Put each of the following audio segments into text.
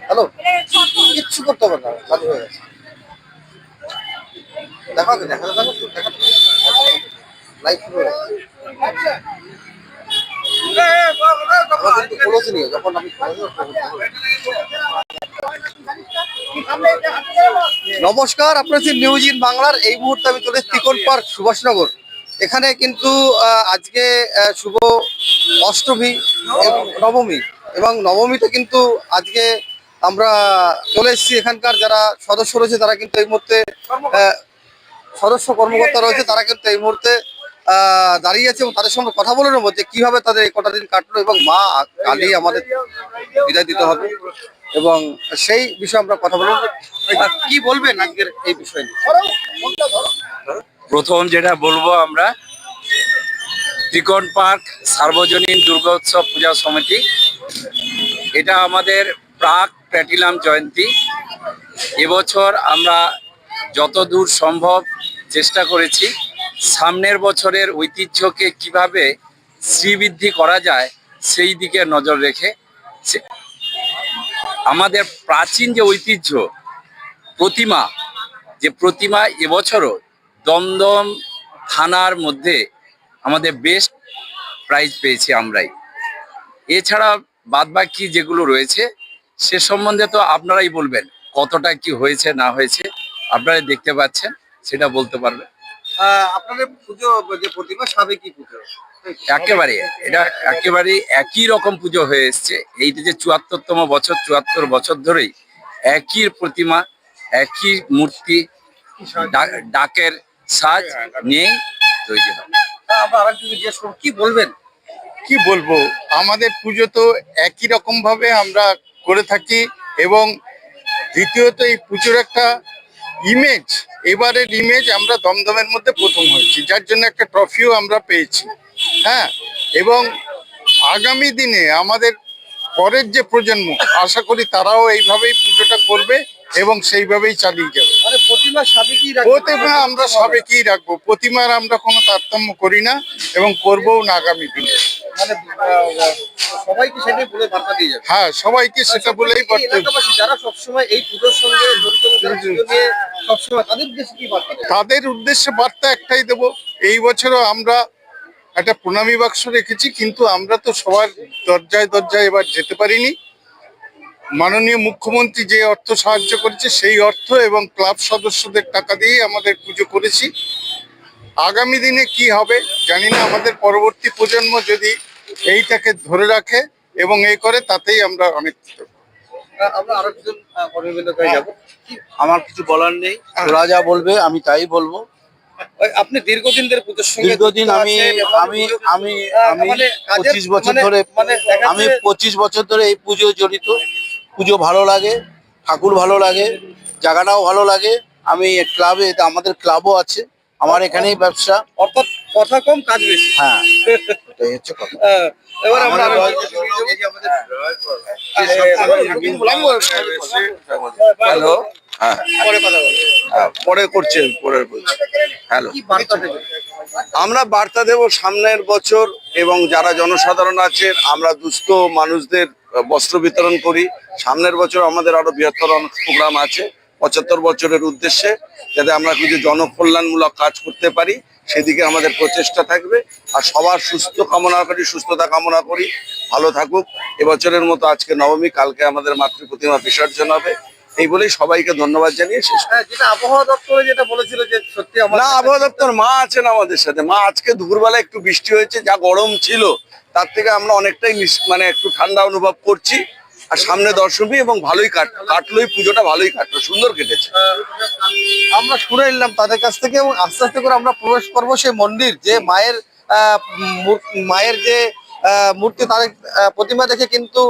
Hello কিচ্ছু করতে হবে না চালু হয়ে গেছে। দেখা দেখা দেখা দেখা খোলসিনি যখন আমি নমস্কার, আপনার নিউজ ইন বাংলার এই মুহূর্তে আমি চলে তিকন পার্ক? সুভাষনগর। এখানে কিন্তু আজকে শুভ অষ্টমী নবমী। এবং নবমীতে কিন্তু আজকে আমরা চলে এসেছি এখানকার যারা সদস্য রয়েছে, তারা কিন্তু এই মুহূর্তে সদস্য কর্মকর্তা রয়েছে, তারা কিন্তু এই মুহূর্তে দাঁড়িয়ে আছে এবং তাদের সঙ্গে কথা বলে নেব যে কীভাবে তাদের কটা দিন কাটলো এবং মা কালি আমাদের বিদায় দিতে হবে। এবং সেই বিষয়ে আমরা কথা বলব। আর কি বলবেন আজকের এই বিষয় প্রথম যেটা বলব আমরা, ত্রিকোণ পার্ক সার্বজনীন দুর্গোৎসব পূজা সমিতি। এটা আমাদের প্রাক প্ল্যাটিনাম জয়ন্তী। এবছর আমরা যতদূর সম্ভব চেষ্টা করেছি, সামনের বছরের ঐতিহ্যকে কীভাবে শ্রীবৃদ্ধি করা যায়, সেই দিকে নজর রেখে আমাদের প্রাচীন যে ঐতিহ্য, প্রতিমা, যে প্রতিমা এবছরও দমদম থানার মধ্যে আমাদের বেস্ট প্রাইজ পেয়েছি আমরাই। এছাড়া বাদবাকি যেগুলো রয়েছে, সে সম্বন্ধে তো আপনারাই বলবেন, কতটা কি হয়েছে, না হয়েছে আপনারা দেখতে পাচ্ছেন, সেটা বলতে পারবেন। আপনাদের পুজো যে প্রতিমা সাবেকি পুজো? একেবারে এটা একেবারে একই রকম পুজো হয়ে এসছে। এইটা যে চুয়াত্তরতম বছর চুয়াত্তর বছর ধরেই একই প্রতিমা একই মূর্তি ডাকের সাজ নিয়েই তৈরি হয়। আমরা জিজ্ঞেস করব কি বলবেন? কি বলব? আমাদের পুজো তো একই রকম ভাবে আমরা করে থাকি এবং দ্বিতীয়ত এই পুজোর একটা ইমেজ এবারের ইমেজ আমরা দমদমের মধ্যে প্রথম হয়েছি যার জন্য একটা ট্রফিও আমরা পেয়েছি। হ্যাঁ এবং আগামী দিনে আমাদের পরের যে প্রজন্ম আশা করি তারাও এইভাবেই পুজোটা করবে এবং সেইভাবেই চালিয়ে যাবে। মানে প্রতিমা আমরা সাবেকেই রাখব প্রতিমার আমরা কোনো তারতম্য করি না এবং করবও না আগামী দিনে। মানে সবাইকে সেটাই বলে বার্তা দিয়ে যাবে। হ্যাঁ সবাইকে সেটা বলেই এই এলাকাবাসী যারা সবসময় এই পুজোর সঙ্গে জড়িত নিয়ে সবসময় তাদের উদ্দেশ্যে কি বার্তা তাদের উদ্দেশ্যে বার্তা একটাই দেব এই বছরও আমরা একটা প্রণামী বাক্স রেখেছি কিন্তু আমরা তো সবার দরজায় দরজায় এবার যেতে পারিনি। মাননীয় মুখ্যমন্ত্রী যে অর্থ সাহায্য করেছে সেই অর্থ এবং ক্লাব সদস্যদের টাকা দিয়েই আমাদের পুজো করেছি। আগামী দিনে কি হবে জানি না আমাদের পরবর্তী প্রজন্ম যদি এইটাকে ধরে রাখে এবং এই করে তাতেই আমরা অনেক আমার কিছু বলার নেই। ওরা যা বলবে আমি তাই বলব। আপনি দীর্ঘদিন ধরে পুজোর সঙ্গে দীর্ঘদিন আমি আমি আমি আমি মানে পঁচিশ বছর মানে- ধরে মানে আমি পঁচিশ বছর ধরে এই পুজো জড়িত। পুজো ভালো লাগে ঠাকুর ভালো লাগে জায়গাটাও ভালো লাগে। আমি ক্লাবে আমাদের ক্লাবও আছে। আমার এখানেই ব্যবসা। অর্থাৎ কথা কম কাজ বেশি। হ্যাঁ। এটাই হচ্ছে কথা। এবার আমরা আরও আমাদের এই যে আমাদের- হ্যালো? হ্যাঁ। পরে কথা হ্যাঁ, পরে করছে পরে হ্যালো। বার্তা দেবে? আমরা বার্তা দেব সামনের বছর এবং যারা জনসাধারণ আছেন আমরা দুস্থ মানুষদের বস্ত্র বিতরণ করি। সামনের বছর আমাদের আরও বৃহত্তর প্রোগ্রাম আছে। পঁচাত্তর বছরের উদ্দেশ্যে যাতে আমরা কিছু জনকল্যাণমূলক কাজ করতে পারি। সেদিকে আমাদের প্রচেষ্টা থাকবে। আর সবার সুস্থ কামনা করি সুস্থতা কামনা করি। ভালো থাকুক। এবছরের মতো আজকে নবমী কালকে আমাদের মাতৃ প্রতিমা বিসর্জন হবে। এই বলেই সবাইকে ধন্যবাদ জানিয়ে শেষ হ্যাঁ, যেটা আবহাওয়া দপ্তরে যেটা বলেছিল যে সত্যি না আবহাওয়া দপ্তর মা আছেন আমাদের সাথে। মা আজকে দুপুরবেলা একটু বৃষ্টি হয়েছে যা গরম ছিল তার থেকে আমরা অনেকটাই মানে একটু ঠান্ডা অনুভব করছি। আর সামনে দশমী এবং ভালোই কাট, কাটলোই পুজোটা, ভালোই কাটলো, সুন্দর কেটেছে। আমরা শুনে নিলাম তাদের কাছ থেকে এবং আস্তে আস্তে করে আমরা প্রবেশ করব সেই মন্দির, যে মায়ের মায়ের যে মূর্তি, তার প্রতিমা দেখে কিন্তু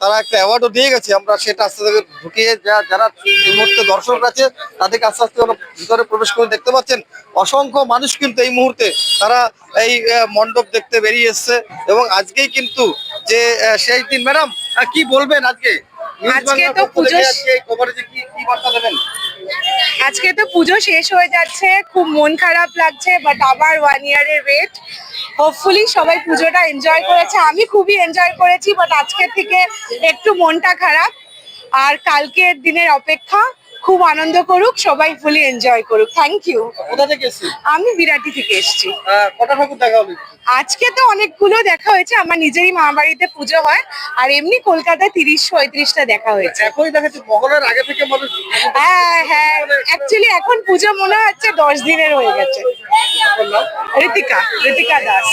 তারা একটা অ্যাওয়ার্ডও দিয়ে গেছে। আমরা সেটা আস্তে আস্তে ঢুকিয়ে যা- যারা এই মুহূর্তে দর্শক আছে, তাদেরকে আস্তে আস্তে ভিতরে প্রবেশ করে দেখতে পাচ্ছেন। অসংখ্য মানুষ কিন্তু এই মুহূর্তে তারা এই মণ্ডপ দেখতে বেরিয়ে এসছে এবং আজকেই কিন্তু যে সেই দিন ম্যাডাম কি বলবেন আজকে? আজকে তো পুজো- আজকে তো পুজো শেষ হয়ে যাচ্ছে খুব মন খারাপ লাগছে বাট আবার ওয়ান ইয়ারের ওয়েট হোপফুলি সবাই পুজোটা এনজয় করেছে। আমি খুবই এনজয় করেছি বাট আজকে থেকে একটু মনটা খারাপ। আর কালকের দিনের অপেক্ষা খুব আনন্দ করুক সবাই ফুলি এনজয় করুক। থ্যাংক ইউ কোথা থেকে এসেছি আমি বিরাটি থেকে এসেছি। কটা ঠাকুর দেখা হলো? আজকে তো অনেকগুলো দেখা হয়েছে আমার নিজেরই মা বাড়িতে পুজো হয় আর এমনি কলকাতায় তিরিশ পঁয়ত্রিশটা দেখা হয়েছে। এখনই দেখাচ্ছে মহলের আগে থেকে মানুষ হ্যাঁ হ্যাঁ অ্যাকচুয়ালি এখন পুজো মনে হচ্ছে দশ দিনের হয়ে গেছে। Ritika Ritika Das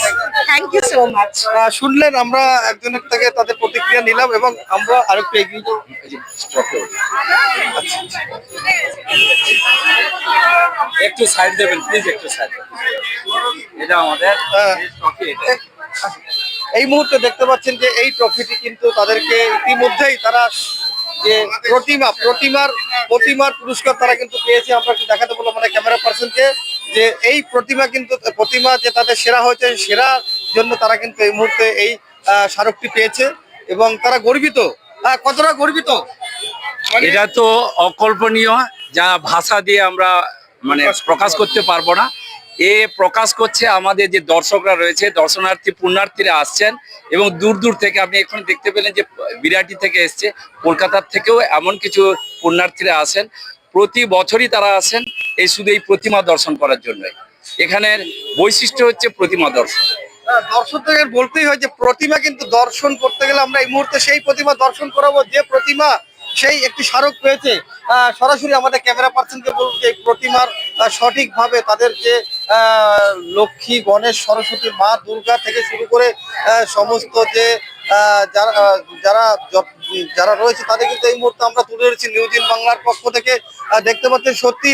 thank you so much শুনলেন আমরা একজনের থেকে তাদের প্রতিক্রিয়া নিলাম এবং আমরা আরেকটু এগিয়ে যাব। এ। একটু সাইড দেবেন প্লিজ একটু সাইড এটা আমাদের হ্যাঁ। ট্রফি এটা। এই মুহূর্তে দেখতে পাচ্ছেন যে এই ট্রফিটি কিন্তু তাদেরকে ইতিমধ্যেই তারা যে প্রতিমা প্রতিমার প্রতিমার পুরস্কার তারা কিন্তু পেয়েছে। আমরা একটু দেখাতে বললাম মানে ক্যামেরা পার্সনকে যে এই প্রতিমা কিন্তু প্রতিমা যে তাদের সেরা হয়েছে সেরা জন্য তারা কিন্তু এই মুহূর্তে এই স্মারকটি পেয়েছে। এবং তারা গর্বিত। হ্যাঁ কতটা গর্বিত? এটা তো অকল্পনীয় যা ভাষা দিয়ে আমরা মানে প্রকাশ করতে পারব না। এ প্রকাশ করছে আমাদের যে দর্শকরা রয়েছে দর্শনার্থী পুণ্যার্থীরা আসছেন এবং দূর দূর থেকে আপনি এখন দেখতে পেলেন যে বিরাটি থেকে এসছে কলকাতার থেকেও এমন কিছু পুণ্যার্থীরা আসেন। প্রতি বছরই তারা আসেন এই শুধু এই প্রতিমা দর্শন করার জন্য। এখানের বৈশিষ্ট্য হচ্ছে প্রতিমা দর্শন। আহ, দর্শকদের বলতেই হয় যে প্রতিমা কিন্তু দর্শন করতে গেলে আমরা এই মুহূর্তে সেই প্রতিমা দর্শন করাবো যে প্রতিমা সেই একটি স্মারক পেয়েছে সরাসরি আমাদের ক্যামেরা পার্সনকে বলব যে প্রতিমার সঠিকভাবে তাদের যে লক্ষ্মী, গণেশ, সরস্বতী, মা, দুর্গা থেকে শুরু করে সমস্ত যে যারা যারা যারা রয়েছে তাদের কিন্তু এই মুহূর্তে আমরা তুলে ধরেছি নিউজ ইন বাংলার পক্ষ থেকে দেখতে পাচ্ছেন সত্যি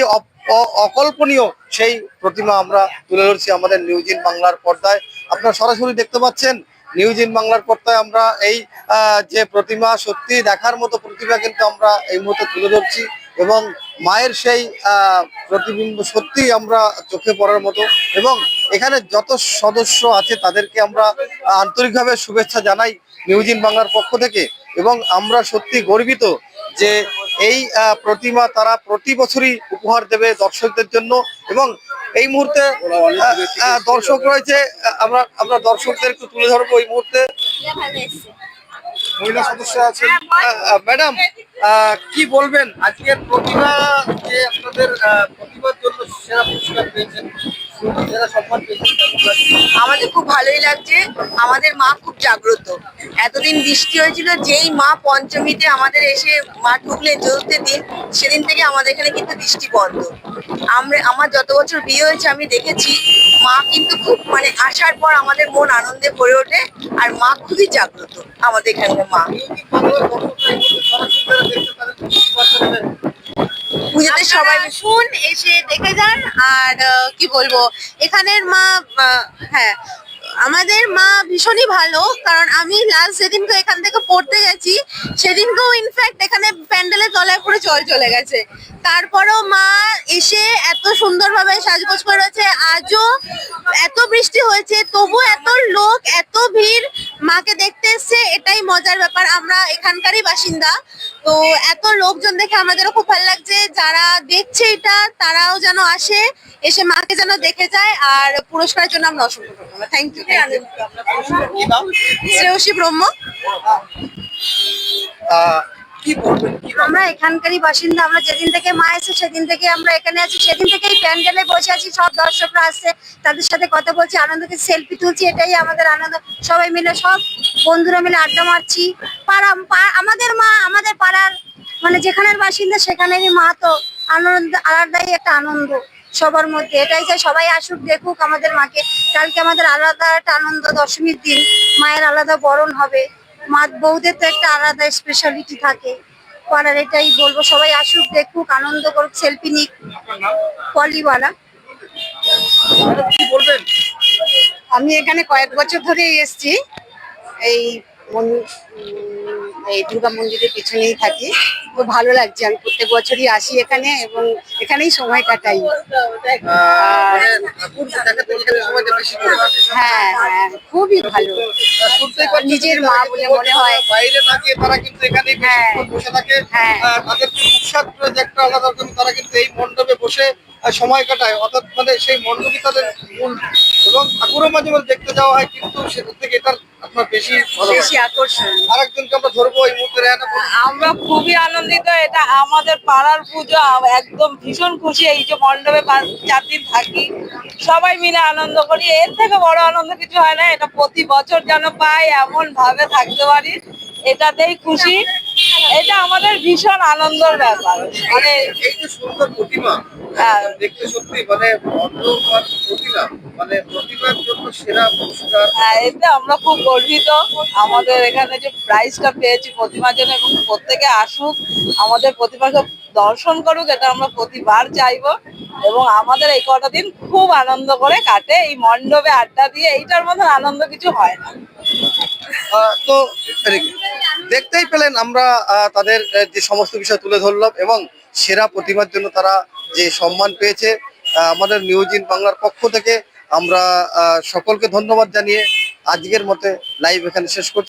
অকল্পনীয় সেই প্রতিমা আমরা তুলে ধরছি আমাদের নিউজ ইন বাংলার পর্দায়। আপনারা সরাসরি দেখতে পাচ্ছেন নিউজ ইন বাংলার পর্দায় আমরা এই যে প্রতিমা সত্যি দেখার মতো প্রতিমা কিন্তু আমরা এই মুহূর্তে তুলে ধরছি এবং মায়ের সেই প্রতিবিম্ব সত্যি আমরা চোখে পড়ার মতো এবং এখানে যত সদস্য আছে তাদেরকে আমরা আন্তরিকভাবে শুভেচ্ছা জানাই নিউজ ইন বাংলার পক্ষ থেকে এবং আমরা সত্যি গর্বিত যে এই প্রতিমা তারা প্রতি বছরই উপহার দেবে দর্শকদের জন্য এবং এই মুহূর্তে দর্শক রয়েছে আমরা আমরা দর্শকদের একটু তুলে ধরবো এই মুহূর্তে। মহিলা সদস্য আছেন। ম্যাডাম কি বলবেন? আজকের প্রতিভা যে আপনাদের আহ, প্রতিভার জন্য সেরা পুরস্কার পেয়েছেন। আমাদের খুব ভালোই লাগছে। আমাদের মা খুব জাগ্রত। এতদিন বৃষ্টি হয়েছিল, যেই মা পঞ্চমীতে আমাদের এসে মা ঢুকলেন চতুর্থ দিন, সেদিন থেকে আমাদের এখানে কিন্তু বৃষ্টি বন্ধ। আমরা, আমার যত বছর বিয়ে হয়েছে, আমি দেখেছি, মা কিন্তু খুব মানে আসার পর আমাদের মন আনন্দে ভরে ওঠে, আর মা খুবই জাগ্রত, আমাদের এখানকার মা নিউজ ইন বাংলার দর্শকরা এই মুহূর্তে সরাসরি যারা দেখছে তাদের কি বার্তা দেবেন? পুজোতে সবাই শুন এসে দেখে যান আর কি বলব এখানের মা হ্যাঁ আমাদের মা ভীষণই ভালো, কারণ আমি লাস্ট যেদিনকে এখান থেকে পড়তে গেছি, সেদিনকেও ইনফ্যাক্ট এখানে প্যান্ডেলের তলায় পুরো জল চলে গেছে। তারপরেও মা এসে এত সুন্দরভাবে সাজগোজ করে রয়েছে আজও এত বৃষ্টি হয়েছে তবু এত লোক, এত ভিড় মাকে দেখতে এসছে, এটাই মজার ব্যাপার, আমরা এখানকারই বাসিন্দা। তো এত লোকজন দেখে আমাদেরও খুব ভালো লাগছে, যারা দেখছে এটা, তারাও যেন আসে। এসে মাকে যেন দেখে যায় আর পুরস্কারের জন্য আমরা অসংখ্য থ্যাংক ইউ শ্রেয়সী ব্রহ্ম? আমরা এখানকারই বাসিন্দা আমরা যেদিন থেকে মা এসে সেদিন থেকে আমরা এখানে আছি। সেদিন থেকেই প্যান্ডেলে বসে আছি সব দর্শকরা আসছে তাদের সাথে কথা বলছি আনন্দকে সেলফি তুলছি এটাই আমাদের আনন্দ। সবাই মিলে সব বন্ধুরা মিলে আড্ডা মারছি। পাড়া আমাদের মা আমাদের পাড়ার মানে যেখানের বাসিন্দা সেখানেরই মা তো আনন্দ আলাদাই একটা আনন্দ। সবার মধ্যে। এটাই চাই সবাই আসুক দেখুক আমাদের মাকে। কালকে আমাদের আলাদা একটা আনন্দ দশমীর দিন মায়ের আলাদা বরণ হবে। মা বউদের তো একটা আলাদা স্পেশালিটি থাকে। পাড়ার এটাই বলব সবাই আসুক দেখুক আনন্দ করুক সেলফি নিক। পলিওয়ালা। কি বলবেন? আমি এখানে কয়েক বছর ধরেই এসেছি। এই উম, এই দুর্গা মন্দিরের পিছনেই থাকি। ভালো লাগছে আমি প্রত্যেক বছরই আসি এখানে এবং এখানেই সময় কাটাই এখানে। হ্যাঁ হ্যাঁ খুবই ভালো নিজের মা বলে মনে হয়। বাইরে গিয়ে তারা কিন্তু এখানেই হ্যাঁ। বসে থাকে। তাদের একটা আলাদা তারা কিন্তু এই মণ্ডপে বসে সময় কাটায় অর্থাৎ মানে সেই মণ্ডপই তাদের মূল এবং ঠাকুরও মাঝে মাঝে দেখতে যাওয়া হয় কিন্তু সেটার থেকে এটার আপনার বেশি বেশি আকর্ষণ। আরেকজনকে আমরা ধরবো এই মুহূর্তে আমরা খুবই আনন্দিত এটা আমাদের পাড়ার পুজো একদম ভীষণ খুশি। এই যে মণ্ডপে পাঁচ চার দিন থাকি সবাই মিলে আনন্দ করি। এর থেকে বড় আনন্দ কিছু হয় না এটা প্রতি বছর যেন পাই এমন ভাবে থাকতে পারি এটাতেই খুশি। এটা আমাদের ভীষণ আনন্দের ব্যাপার। মানে এই যে সুন্দর প্রতিমা। হ্যাঁ। দেখতে সত্যি মানে প্রতিমা। মানে প্রতিমার জন্য সেরা পুরস্কার। হ্যাঁ, এতে আমরা খুব গর্বিত। আমাদের এখানে যে প্রাইজটা পেয়েছি প্রতিমার জন্য এবং প্রত্যেকে আসুক আমাদের প্রতিমাকে দর্শন করুক এটা আমরা প্রতিবার চাইব। এবং আমাদের এই কটা দিন খুব আনন্দ করে কাটে। এই মণ্ডপে আড্ডা দিয়ে এইটার মধ্যে আনন্দ কিছু হয় না। তো দেখতেই পেলেন আমরা তাদের যে সমস্ত বিষয় তুলে ধরলাম এবং সেরা প্রতিমার জন্য তারা যে সম্মান পেয়েছে আমাদের নিউজ ইন বাংলার পক্ষ থেকে আমরা সকলকে ধন্যবাদ জানিয়ে আজকের মতে লাইভ এখানে শেষ করছি।